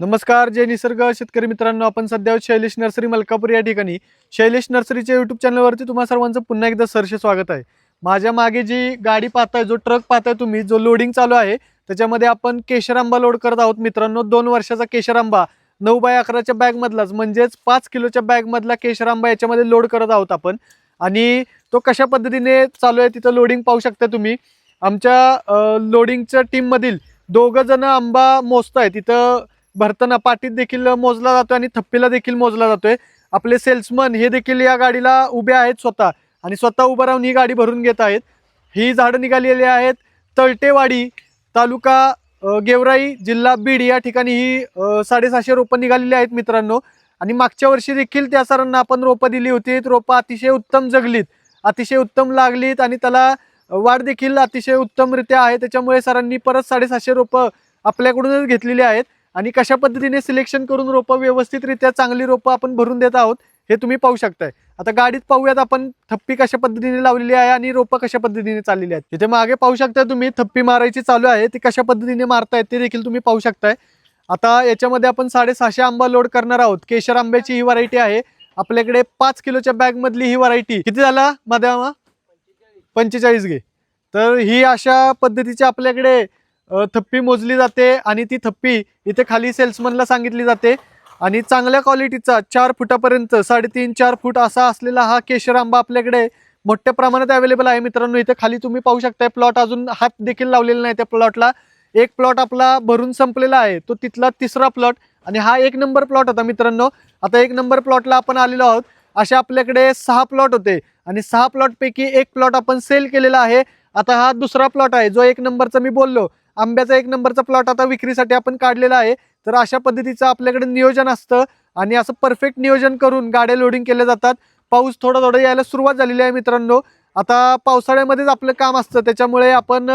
नमस्कार जय निसर्ग. शेतकरी मित्रांनो आपण सध्या शैलेश नर्सरी मलकापूर या ठिकाणी. शैलेश नर्सरीच्या युट्यूब चॅनलवरती तुम्हा सर्वांचं पुन्हा एकदा सरसे स्वागत आहे. माझ्या मागे जी गाडी पाहताय जो ट्रक पाहताय तुम्ही जो लोडिंग चालू आहे त्याच्यामध्ये आपण केशर आंबा लोड करत आहोत. मित्रांनो दोन वर्षाचा केशर आंबा नऊ बाय अकराच्या बॅगमधलाच म्हणजेच पाच किलोच्या बॅगमधला केशर आंबा याच्यामध्ये लोड करत आहोत आपण. आणि तो कशा पद्धतीने चालू आहे तिथं लोडिंग पाहू शकता तुम्ही. आमच्या लोडिंगच्या टीममधील दोघं जण आंबा मोजताय. तिथं भरताना पाठीत देखील मोजला जातोय आणि थप्पीला देखील मोजला जातोय. आपले सेल्समन हे देखील या गाडीला उभे आहेत स्वतः. आणि स्वतः उभं राहून ही गाडी भरून घेत आहेत. ही झाडं निघालेली आहेत तळटेवाडी तालुका गेवराई जिल्हा बीड या ठिकाणी ही साडेसहाशे रोपं निघालेली आहेत मित्रांनो. आणि मागच्या वर्षी देखील त्या सरांना आपण रोपं दिली होती. रोपं अतिशय उत्तम जगलीत अतिशय उत्तम लागलीत आणि त्याला वाढ देखील अतिशय उत्तमरित्या आहे. त्याच्यामुळे सरांनी परत साडेसहाशे रोपं आपल्याकडूनच घेतलेली आहेत. आणि कशा पद्धतीने सिलेक्शन करून रोपं व्यवस्थितरित्या चांगली रोपं आपण भरून देत आहोत हे तुम्ही पाहू शकताय. आता गाडीत पाहूयात आपण थप्पी कशा पद्धतीने लावलेली आहे आणि रोपं कशा पद्धतीने चाललेली आहेत. तिथे मागे पाहू शकताय तुम्ही थप्पी मारायची चालू आहे ती कशा पद्धतीने मारतायत ते देखील तुम्ही पाहू शकताय. आता याच्यामध्ये आपण साडेसहाशे आंबा लोड करणार आहोत. केशर आंब्याची ही व्हरायटी आहे. आपल्याकडे पाच किलोच्या बॅग मधली ही व्हरायटी किती झाला मामा पंचेचाळीस घे. तर ही अशा पद्धतीची आपल्याकडे थप्पी मोजली जाते आणि ती थप्पी इथे खाली सेल्समनला सांगितली जाते. आणि चांगल्या क्वालिटीचा चार फुटापर्यंत साडेतीन चार फूट असा असलेला हा केशर आंबा आपल्याकडे मोठ्या प्रमाणात अवेलेबल आहे मित्रांनो. इथे खाली तुम्ही पाहू शकताय प्लॉट अजून हात देखील लावलेला नाही त्या प्लॉटला एक प्लॉट आपला भरून संपलेला आहे. तो तिथला तिसरा प्लॉट आणि हा एक नंबर प्लॉट होता मित्रांनो. आता एक नंबर प्लॉटला आपण आलेलो आहोत. असे आपल्याकडे सहा प्लॉट होते आणि सहा प्लॉटपैकी एक प्लॉट आपण सेल केलेला आहे. आता हा दुसरा प्लॉट आहे. जो एक नंबरचा मी बोललो आंब्याचा एक नंबरचा प्लॉट आता विक्रीसाठी आपण काढलेला आहे. तर अशा पद्धतीचं आपल्याकडे नियोजन असतं आणि असं परफेक्ट नियोजन करून गाड्या लोडिंग केल्या जातात. पाऊस थोडा थोडा यायला सुरुवात झालेली आहे मित्रांनो. आता पावसाळ्यामध्येच आपलं काम असतं. त्याच्यामुळे आपण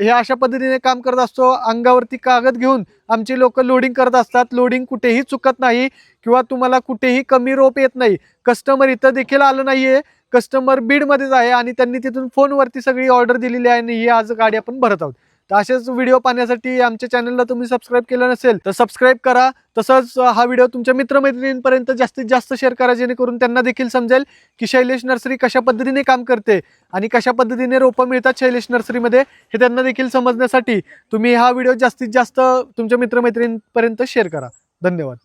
हे अशा पद्धतीने काम करत असतो. अंगावरती कागद घेऊन आमची लोक लोडिंग करत असतात. लोडिंग कुठेही चुकत नाही किंवा तुम्हाला कुठेही कमी रोप येत नाही. कस्टमर इथं देखील आलं नाहीये. कस्टमर बीडमध्येच आहे आणि त्यांनी तिथून फोनवरती सगळी ऑर्डर दिलेली आहे आणि ही आज गाडी आपण भरत आहोत. तर असेच व्हिडिओ पाहण्यासाठी आमच्या चॅनलला तुम्ही सबस्क्राईब केलं नसेल तर सबस्क्राईब करा. तसंच हा व्हिडिओ तुमच्या मित्रमैत्रिणींपर्यंत जास्तीत जास्त शेअर करा जेणेकरून त्यांना देखील समजेल की शैलेश नर्सरी कशा पद्धतीने काम करते आणि कशा पद्धतीने रोपं मिळतात शैलेश नर्सरीमध्ये हे त्यांना देखील समजण्यासाठी तुम्ही हा व्हिडिओ जास्तीत जास्त तुमच्या मित्रमैत्रिणींपर्यंत शेअर करा. धन्यवाद.